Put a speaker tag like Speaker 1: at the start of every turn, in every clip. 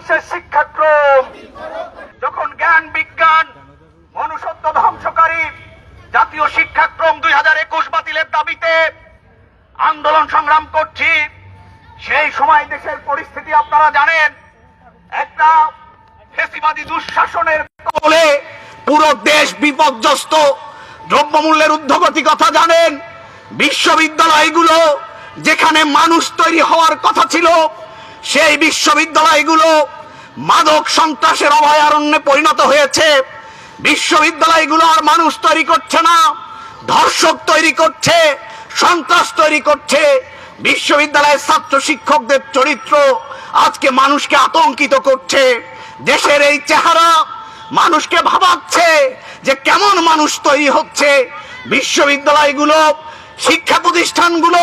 Speaker 1: ধ্বংসের শিক্ষাক্রম। যখন জ্ঞান, বিজ্ঞান, মনুষ্যত্ব ধ্বংসকারী, জাতীয় শিক্ষাক্রম দুই হাজার একুশ বাতিলের দাবিতে আন্দোলন সংগ্রাম করছি, সেই সময় দেশের পরিস্থিতি আপনারা জানেন, একটা ফেসিবাদী দুঃশাসনের বলে পুরো দেশ বিপর্যস্ত, দ্রব্যমূল্যের ঊর্ধ্বগতি কথা জানেন, বিশ্ববিদ্যালয়গুলো যেখানে মানুষ তৈরি হওয়ার কথা ছিল, সেই বিশ্ববিদ্যালয়গুলো মাদক সন্ত্রাসের অভয়ারণ্যে পরিণত হয়েছে। বিশ্ববিদ্যালয়গুলো আর মানুষ তৈরি করছে না, ধর্ষক তৈরি করছে, সন্ত্রাস তৈরি করছে। বিশ্ববিদ্যালয়ের ছাত্র শিক্ষকদের চরিত্র আজকে মানুষকে আতঙ্কিত করছে। দেশের এই চেহারা মানুষকে ভাবাচ্ছে যে কেমন মানুষ তৈরি হচ্ছে। বিশ্ববিদ্যালয়গুলো, শিক্ষা প্রতিষ্ঠানগুলো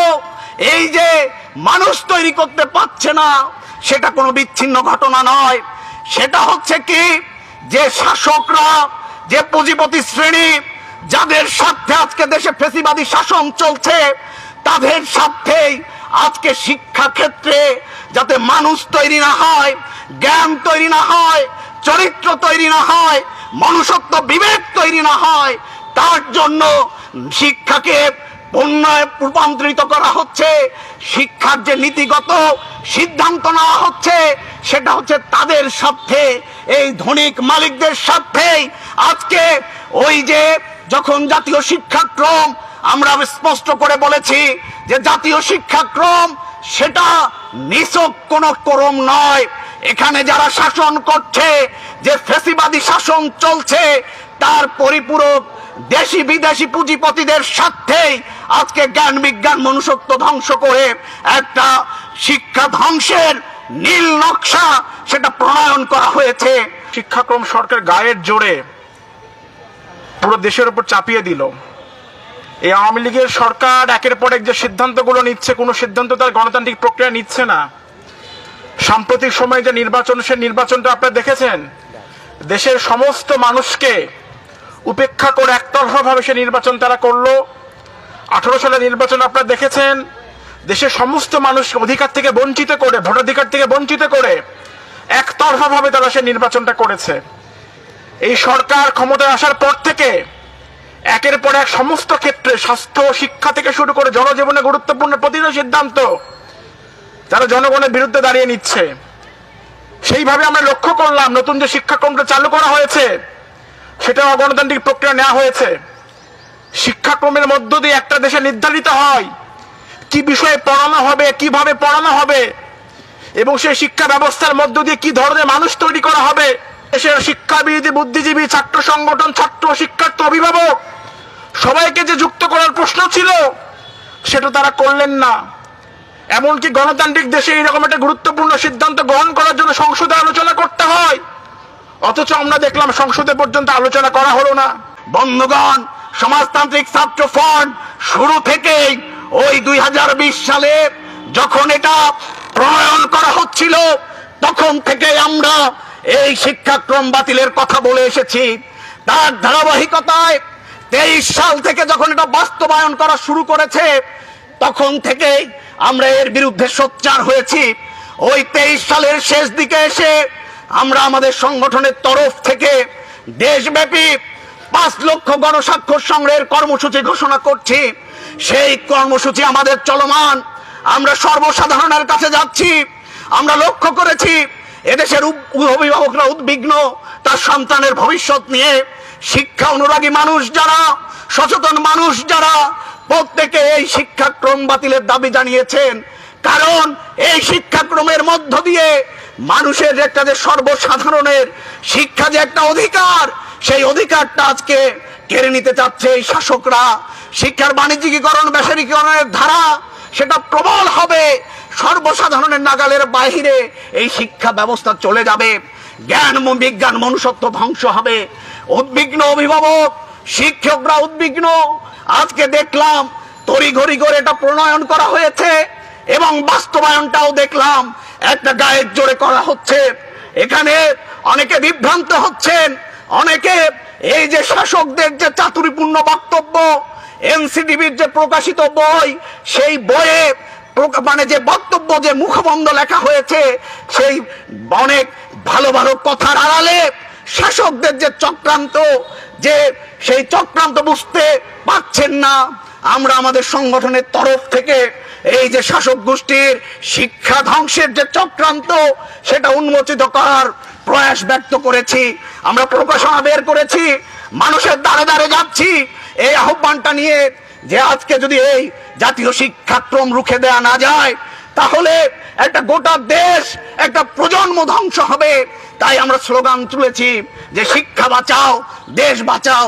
Speaker 1: এই যে মানুষ তৈরি করতে পারছে না সেটা কোনো বিচ্ছিন্ন ঘটনা নয়। সেটা হচ্ছে কি? যে শাসকরা, যে পুঁজিপতি শ্রেণি, যাদের স্বার্থে আজকে দেশে ফেসিবাদী শাসন চলছে, তাদের স্বার্থেই আজকে শিক্ষা ক্ষেত্রে যাতে মানুষ তৈরি না হয়, জ্ঞান তৈরি না হয়, চরিত্র তৈরি না হয়, মনুষ্যত্ব বিবেক তৈরি না হয়, তার জন্য শিক্ষাকে উন্নয়ে রূপান্তরিত করা হচ্ছে, শিক্ষার যে নীতিগত সিদ্ধান্ত নেওয়া হচ্ছে, সেটা হচ্ছে তাদের স্বার্থে, এই ধনিক মালিকদের স্বার্থেই। আজকে ওই যে যখন জাতীয় শিক্ষাক্রম, আমরা স্পষ্ট করে বলেছি যে জাতীয় শিক্ষাক্রম, সেটা নিছক কোন ক্রম নয়। এখানে যারা শাসন করছে, যে ফেসিবাদী শাসন চলছে, তার পরিপূরক দেশি বিদেশি পুঁজিপতিদের স্বার্থেই আজকে জ্ঞান বিজ্ঞান মনুষ্যত্ব ধ্বংস করে একটা শিক্ষা ধ্বংসের নীল নকশা সেটা প্রণয়ন করা হয়েছে।
Speaker 2: শিক্ষাক্রম সরকার গায়ের জোরে পুরো দেশের উপর চাপিয়ে দিল। এই আওয়ামী লীগের সরকার একের পর এক যে সিদ্ধান্তগুলো নিচ্ছে, কোনো সিদ্ধান্ত তার গণতান্ত্রিক প্রক্রিয়া নিচ্ছে না। সাম্প্রতিক সময়ে যে নির্বাচন, সে নির্বাচনটা আপনারা দেখেছেন? দেশের সমস্ত মানুষকে উপেক্ষা করে একতরফাভাবে সে নির্বাচন তারা করল। আঠারো সালের নির্বাচন আপনারা দেখেছেন, দেশের সমস্ত মানুষ অধিকার থেকে বঞ্চিত করে, ভোটাধিকার থেকে বঞ্চিত করে একতরফাভাবে তারা সে নির্বাচনটা করেছে। এই সরকার ক্ষমতায় আসার পর থেকে একের পর এক সমস্ত ক্ষেত্রে স্বাস্থ্য, শিক্ষা থেকে শুরু করে জনজীবনে গুরুত্বপূর্ণ প্রতিটি সিদ্ধান্ত তারা জনগণের বিরুদ্ধে দাঁড়িয়ে নিচ্ছে। সেইভাবে আমরা লক্ষ্য করলাম, নতুন যে শিক্ষাক্রমটা চালু করা হয়েছে সেটা গণতান্ত্রিক প্রক্রিয়া নেওয়া হয়েছে। শিক্ষাক্রমের মধ্য দিয়ে একটা দেশে নির্ধারিত হয় কি বিষয়ে পড়ানো হবে, কীভাবে পড়ানো হবে, এবং সেই শিক্ষা ব্যবস্থার মধ্য দিয়ে কি ধরনের মানুষ তৈরি করা হবে। দেশের শিক্ষাবিদ, বুদ্ধিজীবী, ছাত্র সংগঠন, ছাত্র শিক্ষার্থী, অভিভাবক, সবাইকে যে যুক্ত করার প্রশ্ন ছিল, সেটা তারা করলেন না। এমনকি গণতান্ত্রিক দেশে এইরকম একটা গুরুত্বপূর্ণ সিদ্ধান্ত গ্রহণ করার জন্য সংসদে আলোচনা করতে হয়। অথচ আমরা দেখলাম সংসদে পর্যন্ত আলোচনা করা হলো না।
Speaker 1: বন্ধুগণ, সমাজতান্ত্রিক ছাত্র ফ্রন্ট শুরু থেকেই ওই দুই হাজার বিশ সালে যখন এটা প্রণয়ন করা হচ্ছিল, তখন থেকে আমরা এই শিক্ষাক্রম বাতিলের কথা বলে এসেছি। তার ধারাবাহিকতায় তেইশ সাল থেকে যখন এটা বাস্তবায়ন করা শুরু করেছে, তখন থেকেই আমরা এর বিরুদ্ধে সোচ্চার হয়েছি। ওই তেইশ সালের শেষ দিকে এসে আমরা আমাদের সংগঠনের তরফ থেকে দেশব্যাপী পাঁচ লক্ষ গণস্বাক্ষর সংগ্রহের কর্মসূচি ঘোষণা করছি। সেই কর্মসূচি আমাদের চলমান। আমরা সর্বসাধারণের কাছে যাচ্ছি। আমরা লক্ষ্য করেছি, এদেশের অভিভাবকরা উদ্বিগ্ন, তার সন্তানের ভবিষ্যৎ নিয়ে। শিক্ষা অনুরাগী মানুষ যারা, সচেতন মানুষ যারা, প্রত্যেকে এই শিক্ষাক্রম বাতিলের দাবি জানিয়েছেন। কারণ এই শিক্ষাক্রমের মধ্য দিয়ে মানুষের একটা যে সর্বসাধারণের শিক্ষা যে একটা অধিকার, সেই অধিকারটা আজকে কেড়ে নিতে চাচ্ছে এই শাসকরা। শিক্ষার বাণিজ্যিকীকরণ বেসরীকরণের ধারা, সেটা প্রবল হবে। সর্বসাধারণের নাগালের বাইরে এই শিক্ষা ব্যবস্থা চলে যাবে। জ্ঞান, বিজ্ঞান, মনুষ্যত্ব ধ্বংস হবে। উদ্বিগ্ন অভিভাবক, শিক্ষকরা উদ্বিগ্ন। আজকে দেখলাম তড়িঘড়ি করে এটা প্রণয়ন করা হয়েছে এবং বাস্তবায়নটাও দেখলাম। একটা গায়ের জোরে করা হচ্ছে। এখানে অনেকে বিভ্রান্ত হচ্ছেন, অনেকে এই যে শাসকদের যে চাতুরিপূর্ণ বক্তব্য, এনসিটিভির যে প্রকাশিত বই, সেই বইয়ে মানে যে বক্তব্য, যে মুখবন্ধ লেখা হয়েছে, সেই অনেক ভালো ভালো কথার আড়ালে শাসকদের যে চক্রান্ত, যে সেই চক্রান্ত বুঝতে পারছেন না আমরা আমাদের সংগঠনের তরফ থেকে এই যে শাসক গোষ্ঠীর শিক্ষা ধ্বংসের যে চক্রান্ত, সেটা উন্মোচিত করার প্রয়াস ব্যক্ত করেছি। আমরা প্রকাশনা বের করেছি। মানুষের দ্বারে দ্বারে যাচ্ছি। এই আহ্বানটা নিয়ে যে আজকে যদি এই জাতীয় শিক্ষাক্রম রুখে দেয়া না যায়, তাহলে একটা গোটা দেশ, একটা প্রজন্ম ধ্বংস হবে। তাই আমরা স্লোগান তুলেছি যে শিক্ষা বাঁচাও, দেশ বাঁচাও।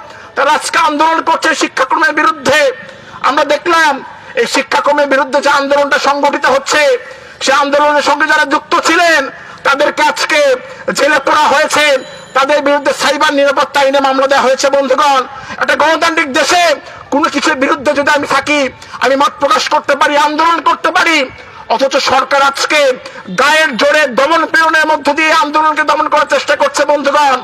Speaker 2: তারা আজকে আন্দোলন করছে শিক্ষাক্রমের বিরুদ্ধে। আমরা দেখলাম, এই শিক্ষাক্রমের বিরুদ্ধে যে আন্দোলনটা সংগঠিত হচ্ছে, সে আন্দোলনের সঙ্গে যারা যুক্ত ছিলেন, তাদেরকে আজকে জেলে পড়া হয়েছে। তাদের বিরুদ্ধে সাইবার নিরাপত্তা আইনে মামলা দেওয়া হয়েছে, বন্ধুগণ। একটা গণতান্ত্রিক দেশে কোনো কিছুর বিরুদ্ধে যদি আমি থাকি, আমি মত প্রকাশ করতে পারি, আন্দোলন করতে পারি অথচ সরকার আজকে গায়ের জোরে দমন পীড়নের মধ্য দিয়ে আন্দোলনকে দমন করার চেষ্টা করছে বন্ধুগণ।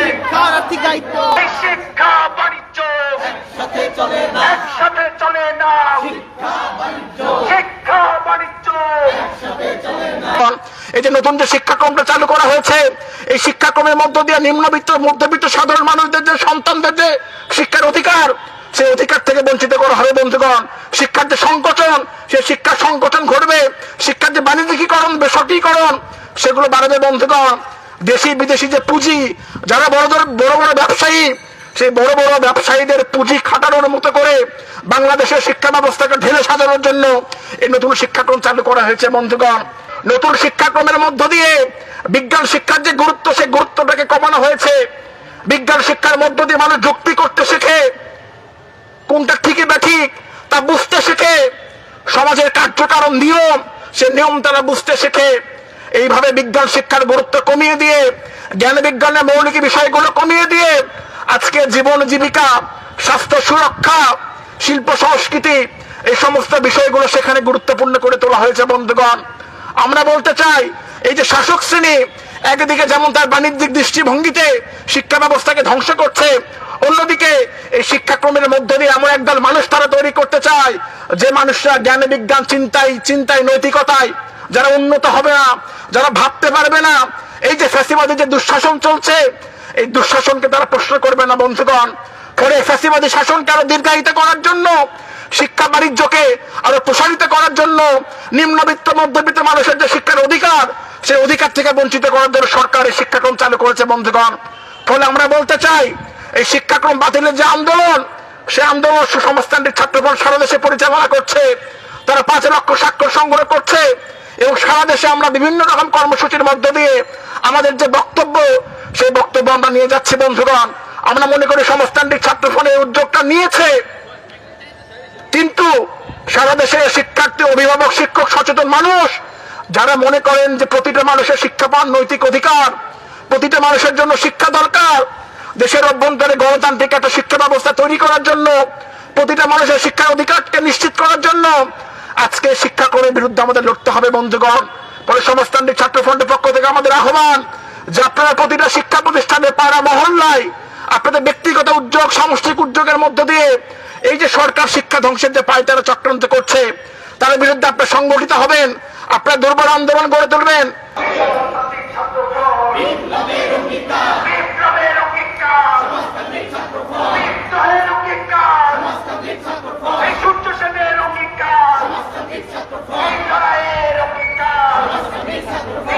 Speaker 3: শিক্ষা বাণিজ্য।
Speaker 4: চলে না
Speaker 3: একসাথে চলে না শিক্ষা বাণিজ্য
Speaker 2: এই যে নতুন যে শিক্ষাক্রমটা চালু করা হয়েছে শিক্ষাক্রমের মধ্য দিয়ে নিম্নবিত্ত, মধ্যবিত্ত সাধারণ মানুষদের যে সন্তানদের যে শিক্ষার অধিকার, সেই অধিকার থেকে বঞ্চিত করা হবে বন্ধুগণ। শিক্ষার যে সংকোচন, সেই শিক্ষার সংকোচন ঘটবে। শিক্ষার যে বাণিজ্যিকীকরণ, বেসরকারীকরণ, সেগুলো বাড়বে বন্ধুগণ। দেশি বিদেশি যে পুঁজি, যারা বড় বড় বড় বড় ব্যবসায়ী, সেই বড় বড় ব্যবসায়ীদের পুঁজি খাটানোর মতো করে বাংলাদেশের শিক্ষা ব্যবস্থাকে ঢেলে সাজানোর জন্য এই নতুন শিক্ষাক্রম চালু করা হয়েছে বন্ধুগণ। নতুন শিক্ষাক্রমের মধ্য দিয়ে বিজ্ঞান শিক্ষার যে গুরুত্ব, সেই গুরুত্বটাকে কমানো হয়েছে। বিজ্ঞান শিক্ষার মধ্য দিয়ে মানুষ যুক্তি করতে শেখে। কোনটা ঠিকই বা ঠিক, তা বুঝতে শেখে। সমাজের কার্যকারণ নিয়ম, সে নিয়ম তারা বুঝতে শেখে। এইভাবে বিজ্ঞান শিক্ষার গুরুত্ব কমিয়ে দিয়ে, জ্ঞান বিজ্ঞানের মৌলিক বিষয়গুলো কমিয়ে দিয়ে, আজকে জীবন জীবিকা, স্বাস্থ্য সুরক্ষা, শিল্প সংস্কৃতি, এই সমস্ত বিষয়গুলো সেখানে গুরুত্বপূর্ণ করে তোলা হয়েছে বন্ধুগণ। আমরা বলতে চাই, এই যে শাসক শ্রেণি একদিকে যেমন তার বাণিজ্যিক দৃষ্টিভঙ্গিতে শিক্ষা ব্যবস্থাকে ধ্বংস করছে, অন্যদিকে এই শিক্ষাক্রমের মধ্য দিয়ে এমন একদল মানুষ তারা তৈরি করতে চায়, যে মানুষরা জ্ঞান, বিজ্ঞান চিন্তায় চিন্তায় নৈতিকতায় যারা উন্নত হবে না, যারা ভাবতে পারবে না, এই যে ফ্যাসিবাদী যে দুঃশাসন চলছে, এই দুঃশাসনকে তারা প্রশ্ন করবে না, বন্ধুগণ। ফলে ফ্যাসিবাদী শাসনকে আরও দীর্ঘায়িত করার জন্য, শিক্ষা বাণিজ্যকে আরও প্রসারিত করার জন্য, নিম্নবিত্ত, মধ্যবিত্ত মানুষের যে শিক্ষার অধিকার, সেই অধিকার থেকে বঞ্চিত করার জন্য সরকার এই শিক্ষাক্রম চালু করেছে, বন্ধুগণ। ফলে আমরা বলতে চাই, এই শিক্ষাক্রম বাতিলের যে আন্দোলন, সে আন্দোলন সুসংস্থানটির ছাত্রফল সারা দেশে পরিচালনা করছে, তারা পাঁচ লক্ষ স্বাক্ষর সংগ্রহ করছে, এবং সারা দেশে আমরা বিভিন্ন রকম কর্মসূচির মধ্য দিয়ে আমাদের যে বক্তব্য, সেই বক্তব্য আমরা নিয়ে যাচ্ছি, বন্ধুগণ। আমরা মনে করি সংস্থানটির ছাত্রফল এই উদ্যোগটা নিয়েছে। কিন্তু সারা দেশে শিক্ষার্থী, অভিভাবক, শিক্ষক, সচেতন মানুষ, যারা মনে করেন যে প্রতিটা মানুষের শিক্ষা পান নৈতিক অধিকার, প্রতিটা মানুষের জন্য শিক্ষা দরকার, দেশের অভ্যন্তরে গণতান্ত্রিক একটা শিক্ষা ব্যবস্থা তৈরি করার জন্য, প্রতিটা মানুষের শিক্ষার অধিকারকে নিশ্চিত করার জন্য, আজকে শিক্ষাক্রমের বিরুদ্ধে আমাদের লড়তে হবে বন্ধুগণ। পরে সংস্থানটিক ছাত্র ফ্রন্টের পক্ষ থেকে আমাদের আহ্বান যে আপনারা প্রতিটা শিক্ষা প্রতিষ্ঠানে পাড়া মহল্লায় আপনাদের ব্যক্তিগত উদ্যোগ, সামষ্টিক উদ্যোগের মধ্য দিয়ে এই যে সরকার শিক্ষা ধ্বংসের যে পায় তারা চক্রান্ত করছে, তার বিরুদ্ধে আপনারা সংগঠিত হবেন, আপনারা দুর্বল আন্দোলন গড়ে তুলবেন।